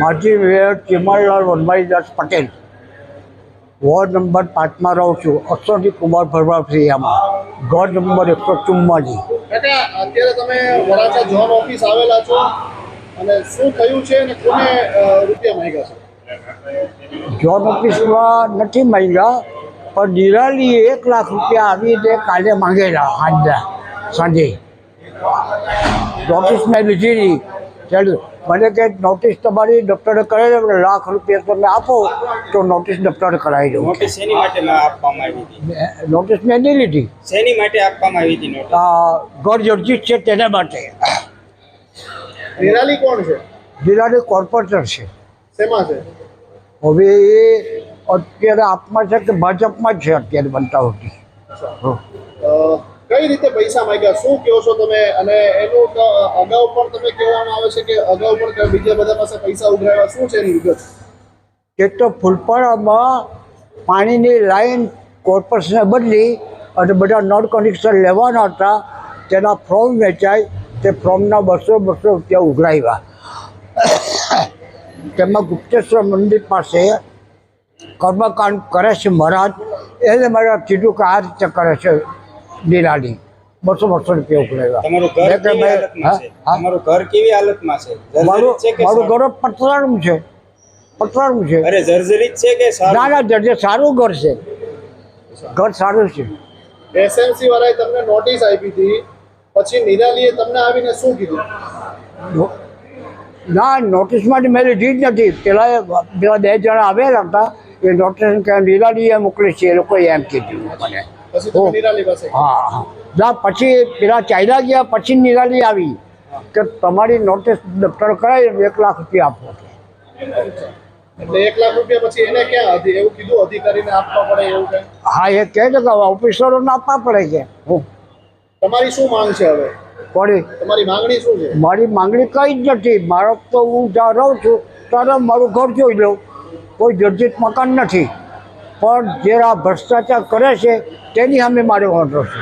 માજી mayor Chimanlal Vanbhaidas Patel. Ward number પાંચમાં રહું છું. અક્ષરજી કુમાર ભરવા ફ્રિયામાં ઘર નંબર એકસો ચુમ્માજી. અત્યારે તમે વરાછા ઝોન ઓફિસ આવેલા છો અને શું થયું છે અને કોને રૂપિયા માંગ્યા છે? જોન ઓફિસમાં નથી માંગ્યા પણ નિરાલી એક લાખ રૂપિયા આવીને કાલે માંગેલા આજના સાંજે. નોટિસ મેં લીધી નહીં ચાલ. મને કે નોટિસ તમારી દફતરે કરાવી દે લાખ રૂપિયા તમે આપો તો નોટિસ દફતરે કરાવી દઉં. નોટિસ શેની માટે આપવામાં આવી હતી? નોટિસ મેં નહીં લીધી. શેની માટે આપવામાં આવી હતી નોટિસ આ ઘર જર્જિત છે તેના માટે. નિરાલી કોણ છે? નિરાલી કોર્પોરેટર છે. શેમાં છે? હવે એ અત્યારે આપમાં છે કે ભાજપમાં જ છે અત્યારે બનતા હોતી અ, કઈ રીતે પૈસા માંગ્યા? શું કહો છો તમે? અને એનું અગાઉ પણ તમે કહેવામાં આવે છે કે અગાઉ પણ બીજા બધા પાસે પૈસા ઉઘરાવ્યા. શું છે એની વિગત? એક તો ફૂલપાડામાં પાણીની લાઈન કોર્પોરેશને બદલી અને બધા નળ કનેક્શન લેવાના હતા. તેના ફોર્મ વેચાય. તે ફોર્મના બસો બસો રૂપિયા ઉઘરાવ્યા. તેમાં ગુપ્તેશ્વર મંદિર પાસે કર્મકાંડ કરે છે મહારાજ. એને મારે કીધું કે આ રીતે કરે છે. દિલાલી બસો બસો રૂપિયા ઉઘરાવ્યા તમારું ઘર કેવી હાલતમાં છે? ઘર કેવી હાલતમાં છે? મારું ઘર પતરાનું છે. પતરાનું છે. અરે જર્જરિત છે કે ના સારું? ના જર્જર સારું ઘર છે. ઘર સારું છે. એસએમસી વાળાએ તમને નોટિસ આપી હતી. પછી નિરાલીએ તમને આવીને શું કીધું? નો- નોટિસમાંથી મેં લીધી જ નથી. પેલા એ પેલા બે જણા આવેલા હતા. એ નોટિસ કે નિરાલીએ મોકલી છે એ લોકોએ એમ કીધું. મને હા હા. પછી પેલા ચાઇના ગયા પછી નિરાલી આવી કે તમારી નોટિસ દફતર કરાવી એક લાખ રૂપિયા આપો. હા એ કહે છે કે ઓફિસરોને આપવા પડે છે. તમારી શું માંગ છે હવે? પડી તમારી માંગણી શું છે? મારી માંગણી કઈ જ નથી. મારો તો હું જ્યાં રહું છું ત્યારે મારું ઘર જોઈ લઉં. કોઈ જર્જિત મકાન નથી. પણ જે આ ભ્રષ્ટાચાર કરે છે તેની સામે મારે વાંધો છે.